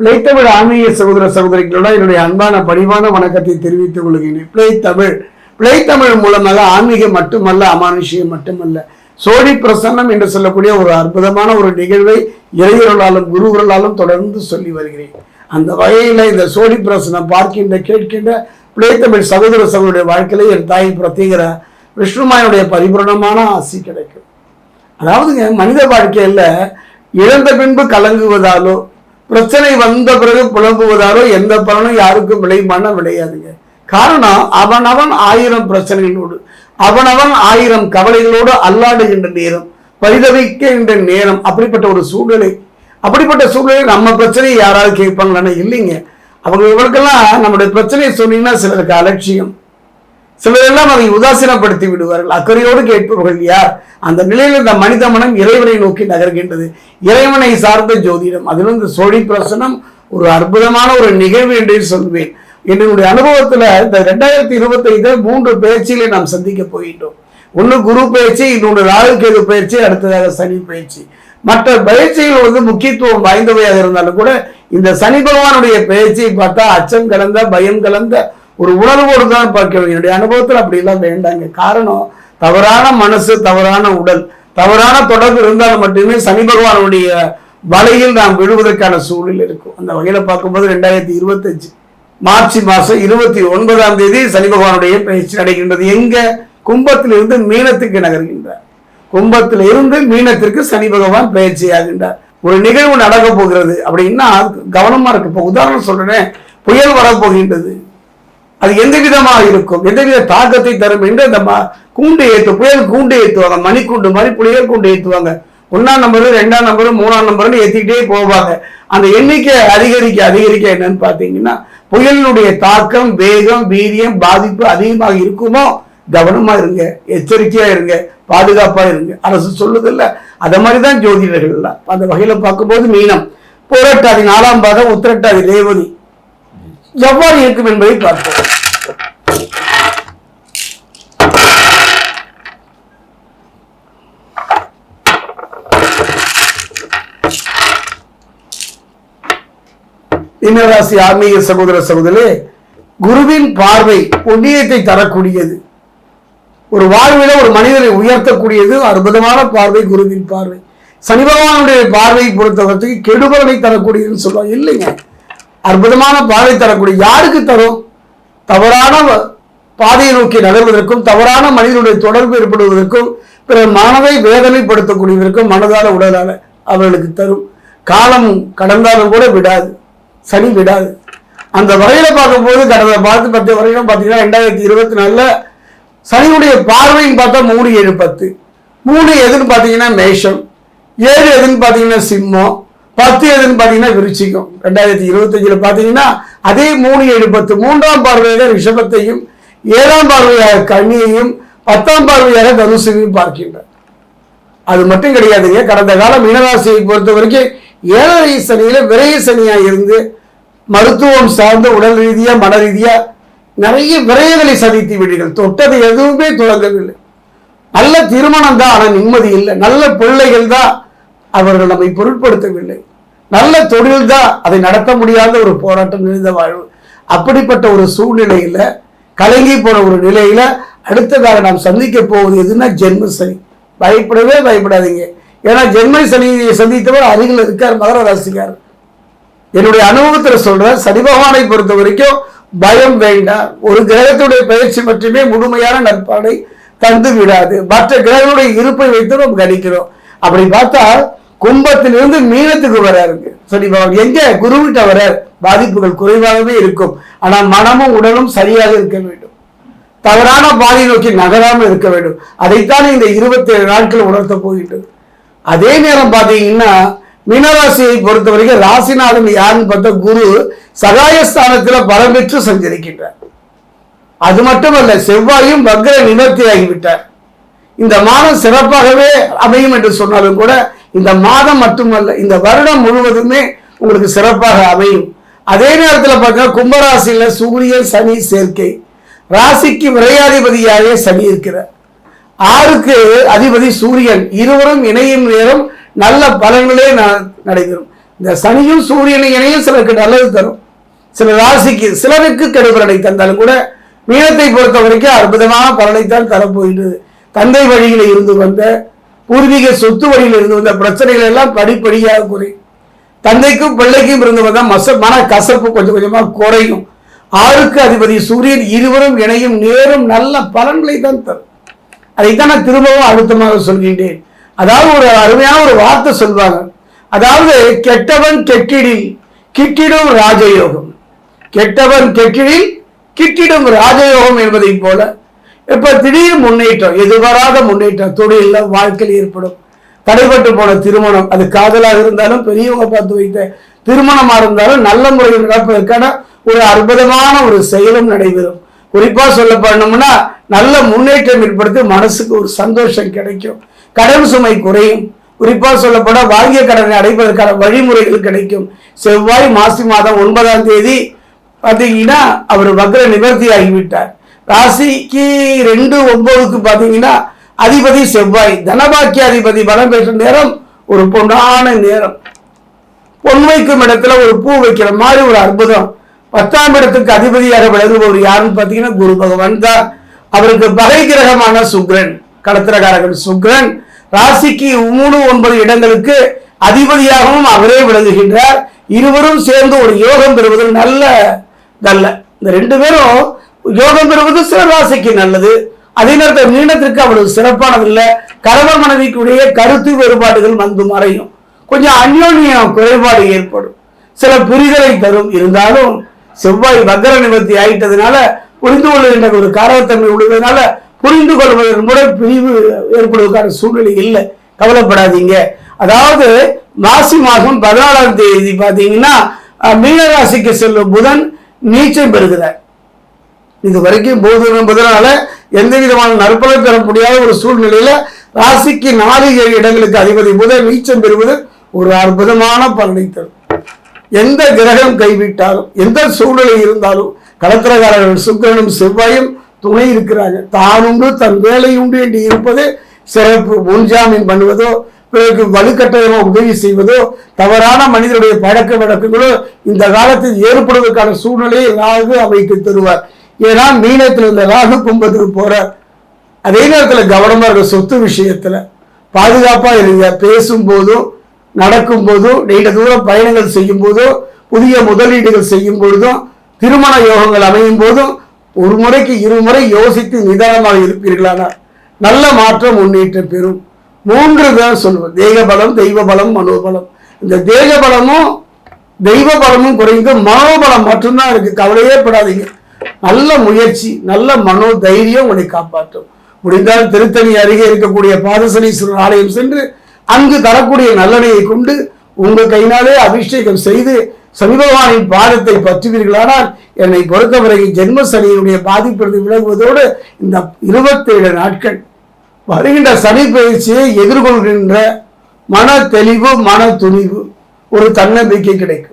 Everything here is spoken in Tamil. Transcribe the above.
பிழைத்தமிழ் ஆன்மீக சகோதர சகோதரிகளோட என்னுடைய அன்பான பணிவான வணக்கத்தை தெரிவித்துக் கொள்கிறேன் பிழைத்தமிழ் பிழைத்தமிழ் மூலமாக ஆன்மீகம் மட்டுமல்ல அமானுஷியம் மட்டுமல்ல. சோழி பிரசன்னம் என்று சொல்லக்கூடிய ஒரு அற்புதமான ஒரு நிகழ்வை இறையர்களாலும் குருவர்களாலும் தொடர்ந்து சொல்லி வருகிறேன். அந்த வகையில் இந்த சோழி பிரசனம் பார்க்கின்ற கேட்கின்ற பிழைத்தமிழ் சகோதர சகோதரிய வாழ்க்கையில என் தாய் பிரத்யேகிற விஷ்ணுமாயனுடைய பரிபூரணமான ஆசி கிடைக்கும். அதாவதுங்க மனித வாழ்க்கையில் இழந்த பின்பு கலங்குவதாலோ பிரச்சனை வந்த பிறகு புலம்புவதாரோ எந்த பலனும் யாருக்கும் விளையுமான விளையாதுங்க. காரணம் அவனவன் ஆயிரம் பிரச்சனைகளோடு அவனவன் ஆயிரம் கவலைகளோடு அல்லாடுகின்ற நேரம் பரிதவிக்கின்ற நேரம் அப்படிப்பட்ட ஒரு சூழ்நிலை. அப்படிப்பட்ட சூழ்நிலை நம்ம பிரச்சனையை யாராவது கேட்பாங்களான்னு இல்லைங்க. அவங்க இவருக்கெல்லாம் நம்முடைய பிரச்சனையை சொன்னீங்கன்னா சிலருக்கு அலட்சியம். சிலரெல்லாம் அதை உதாசீனப்படுத்தி விடுவார்கள். அக்கறையோடு கேட்பவர்கள் யார்? அந்த நிலையில் இந்த மனித மனம் இறைவனை நோக்கி நகர்கின்றது. இறைவனை சார்ந்த ஜோதிடம் அதிலும் இந்த சோழி பிரசனம் ஒரு அற்புதமான ஒரு நிகழ்வு என்று சொல்வேன். என்னுடைய அனுபவத்தில் இந்த ரெண்டாயிரத்தி இருபத்தைந்து மூன்று பயிற்சிகளை நாம் சந்திக்க போகின்றோம். ஒன்று குரு பயிற்சி இன்னொன்று ராகு கேது பயிற்சி அடுத்ததாக சனி பயிற்சி மற்ற பயிற்சிகள் வந்து முக்கியத்துவம் வாய்ந்தவையாக இருந்தாலும் கூட இந்த சனி பகவானுடைய பயிற்சியை பார்த்தா அச்சம் கலந்த பயம் கலந்த ஒரு உணர்வோடு தான் பார்க்கணும் என்னுடைய அனுபவத்தில் அப்படிலாம் வேண்டாங்க. காரணம் தவறான மனசு தவறான உடல். தவறான தொடர்பு இருந்தால் மட்டுமே சனி பகவானுடைய வலையில் நாம் விழுவதற்கான சூழல் இருக்கும். அந்த வகையில் பார்க்கும்போது ரெண்டாயிரத்தி இருபத்தஞ்சு மார்ச் மாதம் இருபத்தி ஒன்பதாம் தேதி சனி பகவானுடைய பயிற்சி நடைகின்றது. எங்க? கும்பத்திலிருந்து மீனத்துக்கு நகர்கின்றார். கும்பத்தில் இருந்து மீனத்திற்கு சனி பகவான் பயிற்சி ஆகின்றார் ஒரு நிகழ்வு நடக்க போகிறது அப்படின்னா கவனமாக கவனமா இருக்கு இப்போ உதாரணம் சொல்றேன் புயல் வரப்போகின்றது அது எந்த விதமாக இருக்கும்? எந்தவித தாக்கத்தை தரும்? என்று அந்த கூண்டு ஏற்று புயல் கூண்டு ஏற்றுவாங்க மணிக்கூண்டு மாதிரி புயல் கூண்டு ஏற்றுவாங்க ஒன்றாம் நம்பரு ரெண்டாம் நம்பரும் மூணாம் நம்பர்னு ஏற்றிக்கிட்டே போவாங்க. அந்த எண்ணிக்கை அதிகரிக்க அதிகரிக்க என்னன்னு பார்த்தீங்கன்னா புயலினுடைய தாக்கம் வேகம் வீரியம் பாதிப்பு அதிகமாக இருக்குமோ கவனமா இருங்க. எச்சரிக்கையா இருங்க. பாதுகாப்பா இருங்க. அரசு சொல்லுதில்ல. அதை மாதிரி தான் ஜோதிடர்கள் எல்லாம் அந்த வகையில பார்க்கும்போது மீனம். புரட்டாதி நாலாம் பாதம் உத்திரட்டாதி ரேவதி. எவ்வாறு இருக்கும் என்பதை பார்ப்போம். மீனராசி ஆன்மீக சகோதர சகோதரே குருவின் பார்வை புண்ணியத்தை தரக்கூடியது. ஒரு வாழ்வில ஒரு மனிதனை உயர்த்தக்கூடியது அற்புதமான பார்வை குருவின் பார்வை. சனி பகவானுடைய பார்வையை பொறுத்தவரத்துக்கு கெடுபலனை தரக்கூடியதுன்னு சொல்லுவாங்க. இல்லைங்க. அற்புதமான பார்வை தரக்கூடிய யாருக்கு தரும்? தவறான வ- பாதையை நோக்கி நகர்வதற்கும் தவறான மனிதனுடைய தொடர்பு ஏற்படுவதற்கும் பிற மனதை வேதனைப்படுத்தக்கூடியதற்கும் மனதால உடலால அவர்களுக்கு தரும். காலம் கடந்தாலும் கூட விடாது. சனி விடாது. அந்த வகையில பார்க்கும்போது கடந்த பார்த்து பத்து வரையிலும் பார்த்தீங்கன்னா ரெண்டாயிரத்தி இருபத்தி நாலுல சனியுடைய பார்வைன்னு பார்த்தா மூணு ஏழு பத்து. மூணு எதுன்னு பார்த்தீங்கன்னா மேஷம். ஏழு எதுன்னு பார்த்தீங்கன்னா சிம்மம். பத்து எதுன்னு பார்த்தீங்கன்னா விருச்சிக்கும் ரெண்டாயிரத்தி இருபத்தஞ்சில் பார்த்தீங்கன்னா அதே மூணு ஏழு பத்து மூன்றாம் பார்வையாக ரிஷபத்தையும் ஏழாம் பார்வையாக கண்ணியையும் பத்தாம் பார்வையாக தனுசுவையும் பார்க்கின்றார். அது மட்டும் கிடையாதுங்க. கடந்த கால மீனராசியை பொறுத்த வரைக்கும் ஏழரை சனியில் விரைய சனியாக இருந்து மருத்துவம் சார்ந்த உடல் ரீதியாக மன ரீதியாக நிறைய விரயங்களை சந்தித்து விடுங்கள் தொட்டது எதுவுமே தொடங்கவில்லை. நல்ல திருமணம் தான் ஆனால் நிம்மதி இல்லை. நல்ல பிள்ளைகள் தான் அவர்கள் நம்மை பொருட்படுத்தவில்லை. நல்ல தொழில்தான் அதை நடத்த முடியாத ஒரு போராட்டம் நிறைந்த வாழ்வு. அப்படிப்பட்ட ஒரு சூழ்நிலையில் கலங்கி போன ஒரு நிலையில் அடுத்ததாக நாம் சந்திக்க போவது எதுன்னா ஜென்ம சனி. பயப்படவே பயப்படாதீங்க. ஏன்னா ஜென்ம சனியை சந்தித்தவர் அருகில் இருக்கார் மகர ராசிக்கார் என்னுடைய அனுபவத்தில் சொல்றேன் சனி பகவானை பொறுத்த வரைக்கும் பயம் வேண்டாம். ஒரு கிரகத்துடைய பயிற்சி மட்டுமே முழுமையான நற்பாடை தந்து விடாது. மற்ற கிரகங்களுடைய இருப்பை வைத்து நம்ம கணிக்கிறோம். அப்படி பார்த்தா கும்பத்திலிருந்து மீனத்துக்கு வராருங்க சரி எங்க? குருவிட்ட வரார் பாதிப்புகள் குறைவாகவே இருக்கும். ஆனால் மனமும் உடலும் சரியாக இருக்க வேண்டும். தவறான பாதை நோக்கி நகராமல் இருக்க வேண்டும். அதைத்தான் இந்த இருபத்தி ஏழு நாட்கள் உணர்த்த போகின்றது. அதே நேரம் பார்த்தீங்கன்னா மீனராசியை பொறுத்த வரைக்கும் ராசிநாதன் யாருன்னு பார்த்தா குரு சகாயஸ்தானத்தில் பலம் பெற்று சஞ்சரிக்கின்றார். அது மட்டுமல்ல செவ்வாயும் வக்ர நிவர்த்தி ஆகிவிட்டார் இந்த மாதம் சிறப்பாகவே அமையும் என்று சொன்னாலும் கூட இந்த மாதம் மட்டுமல்ல இந்த வருடம் முழுவதுமே உங்களுக்கு சிறப்பாக அமையும். அதே நேரத்தில் பார்த்தீங்கன்னா கும்பராசியில் சூரியன் சனி சேர்க்கை. ராசிக்கு விரையாதிபதியாக சனி இருக்கிறார். ஆறுக்கு அதிபதி சூரியன். இருவரும் இணையும் நேரம் நல்ல பலன்களே ந- நடைபெறும். இந்த சனியும் சூரியனும் இணையும் சிலருக்கு நல்லது தரும். சில ராசிக்கு சிலருக்கு கெடுபலனை தந்தாலும் கூட மீனத்தை பொறுத்த வரைக்கும் அற்புதமான பலனைத்தான் தரப்போகின்றது. தந்தை வழியில் இருந்து வந்த பூர்வீக சொத்து வழியில் இருந்து வந்த பிரச்சனைகள் எல்லாம் படிப்படியாக குறையும் தந்தைக்கும் பிள்ளைக்கும் இருந்து மச மன கசப்பு கொஞ்சம் கொஞ்சமாக குறையும். ஆறுக்கு அதிபதி சூரியன் இருவரும் இணையும் நேரும் நல்ல பலன்களை தான் தரும். அதைத்தான் நான் திரும்பவும் அழுத்தமாக சொல்கின்றேன். அதாவது ஒரு அருமையான ஒரு வார்த்தை சொல்வாங்க. அதாவது கெட்டவன் கெட்டிடில் கிட்டிடும் ராஜயோகம். கெட்டவன் கெட்டிடில் கிட்டிடும் ராஜயோகம் என்பதைப் போல இப்போ திடீர் முன்னேற்றம் எதிர்பாராத முன்னேற்றம் தொழிலில் வாழ்க்கையில் ஏற்படும். தடைப்பட்டு போன திருமணம் அது காதலாக இருந்தாலும் பெரியவங்க பார்த்து வைத்த திருமணமாக இருந்தாலும் நல்ல முறையில் நடப்பதற்கான ஒரு அற்புதமான ஒரு செயலும் நடைபெறும். குறிப்பாக சொல்ல பண்ணோம்னா நல்ல முன்னேற்றம் ஏற்படுத்தி மனசுக்கு ஒரு சந்தோஷம் கிடைக்கும். கடன் சுமை குறையும். குறிப்பாக சொல்லப்பட வாங்கிய கடனை அடைப்பதற்கான வழிமுறைகள் கிடைக்கும். செவ்வாய் மாசி மாதம் ஒன்பதாம் தேதி பார்த்தீங்கன்னா அவர் வக்ர நிவர்த்தி ஆகிவிட்டார் ராசிக்கு ரெண்டு ஒன்பதுக்கு பார்த்தீங்கன்னா அதிபதி செவ்வாய் தனபாக்கிய அதிபதி பலம் பெற்ற நேரம் ஒரு பொன்னான நேரம். பொன் வைக்கும் இடத்துல ஒரு பூ வைக்கிற மாதிரி ஒரு அற்புதம். பத்தாம் இடத்துக்கு அதிபதியாக விளங்குபவர் யாருன்னு பார்த்தீங்கன்னா குரு பகவான் தான். அவருக்கு பகை கிரகமான சுக்ரன் கடத்திரகாரகன் சுக்ரன். ராசிக்கு மூணு ஒன்பது இடங்களுக்கு அதிபதியாகவும் அவரே விளங்குகின்றார். இருவரும் சேர்ந்து ஒரு யோகம் பெறுவது நல்ல நல்ல இந்த ரெண்டு பேரும் யோகம் பெறுவது சிவராசிக்கு நல்லது. அதே நேரத்தில் மீனத்திற்கு அவ்வளவு சிறப்பானதில்லை. கணவர் மனைவிக்குடைய கருத்து வேறுபாடுகள் வந்து மறையும். கொஞ்சம் அந்யோன்யம் குறைபாடு ஏற்படும். சில புரிதலை தரும். இருந்தாலும் செவ்வாய் வக்கர நிவர்த்தி ஆயிட்டதுனால புரிந்து கொள்ளுகின்ற ஒரு காரத்தன்மை உள்ளதுனால புரிந்து கொள்வதன் மூலம் பிரிவு ஏற்படுவதற்கான சூழ்நிலை இல்லை. கவலைப்படாதீங்க. அதாவது மாசி மாதம் பதினாலாம் தேதி பார்த்தீங்கன்னா மீனராசிக்கு செல்லும் புதன் நீச்சம் பெறுகிறார். இது வரைக்கும் போது என்பதனால எந்த விதமான நற்பலன் பெற முடியாத ஒரு சூழ்நிலையில ராசிக்கு நாலு ஏழு இடங்களுக்கு அதிபதி முதல் நீச்சம் பெறுவது ஒரு அற்புதமான பலனை தரும். எந்த கிரகம் கைவிட்டாலும் எந்த சூழ்நிலை இருந்தாலும் கலத்திரகாரர்கள் சுக்கிரனும் செவ்வாயும் துணை இருக்கிறாங்க. தான் உண்டு தன் வேலை உண்டு என்று இருப்பது சிறப்பு. முன்ஜாமீன் பண்ணுவதோ பிறகு வலுக்கட்டமாக உதவி செய்வதோ தவறான மனிதனுடைய பழக்க வழக்கங்களோ இந்த காலத்தில் ஏற்படுவதற்கான சூழ்நிலையை ராகு அமைத்து தருவார். ஏன்னா மீனத்தில் இந்த ராகு கும்பத்துக்கு போறார். அதே நேரத்தில் கவனமாக இருக்க சொத்து விஷயத்தில் பாதுகாப்பாக இருங்க பேசும்போதும் நடக்கும் போதும் நீண்ட தூரம் பயணங்கள் செய்யும் போதும் புதிய முதலீடுகள் செய்யும் பொழுதும் திருமண யோகங்கள் அமையும் போதும் ஒரு முறைக்கு இருமுறை யோசித்து நிதானமாக இருப்பீர்களானால் நல்ல மாற்றம் முன்னேற்றம் பெறும். மூன்று தான் சொல்லுவோம். தேக பலம் தெய்வ பலம் மனோபலம். இந்த தேக பலமும் தெய்வ பலமும் குறைந்து மனோபலம் மட்டும்தான் இருக்கு. கவலையே படாதீங்க. நல்ல முயற்சி நல்ல மனோ தைரியம் உங்களை காப்பாற்றும். முடிந்தால் திருத்தணி அருகே இருக்கக்கூடிய பாதசனீஸ்வரர் ஆலயம் சென்று அங்கு தரக்கூடிய நல்லணையை கொண்டு உங்கள் கையினாலே அபிஷேகம் செய்து சமீபவானின் பாதத்தை பற்றுவீர்களானால் என்னை பொறுத்தவரை ஜென்ம சனியினுடைய பாதிப்பிலிருந்து விலகுவதோடு இந்த இருபத்தேழு நாட்கள் வருகின்ற சனி பயிற்சியை எதிர்கொள்கின்ற மன தெளிவு மன துணிவு ஒரு தன்னம்பிக்கை கிடைக்கும்.